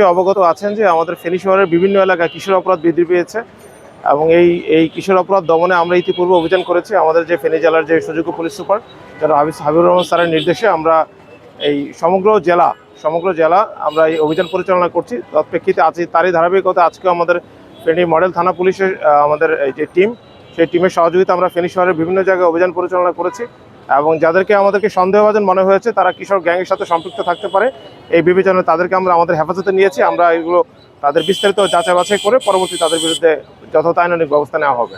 নিশ্চয়ই অবগত আছেন যে আমাদের ফেনী শহরের বিভিন্ন এলাকায় কিশোর অপরাধ বৃদ্ধি পেয়েছে এবং এই এই কিশোর অপরাধ দমনে আমরা ইতিপূর্বে অভিযান করেছি আমাদের যে ফেনী জেলার যে সুযোগ্য পুলিশ সুপার, যারা হাবিব হাবিবুর রহমান স্যারের নির্দেশে আমরা এই সমগ্র জেলা সমগ্র জেলা আমরা এই অভিযান পরিচালনা করছি। তৎপ্রেক্ষিতে আজ তারই ধারাবাহিকতা, আজকেও আমাদের ফেনী মডেল থানা পুলিশের আমাদের এই যে টিম, সেই টিমের সহযোগিতা আমরা ফেনী শহরের বিভিন্ন জায়গায় অভিযান পরিচালনা করেছি। এবং যাদেরকে আমাদেরকে সন্দেহভাজন মনে হয়েছে, তারা কিশোর গ্যাংয়ের সাথে সম্পৃক্ত থাকতে পারে। এই বিবেচনায় তাদেরকে আমরা আমাদের হেফাজতে নিয়েছি। আমরা এগুলো তাদের বিস্তারিত যাচাই বাছাই করে পরবর্তী তাদের বিরুদ্ধে যথাযথ আইনানিক ব্যবস্থা নেওয়া হবে।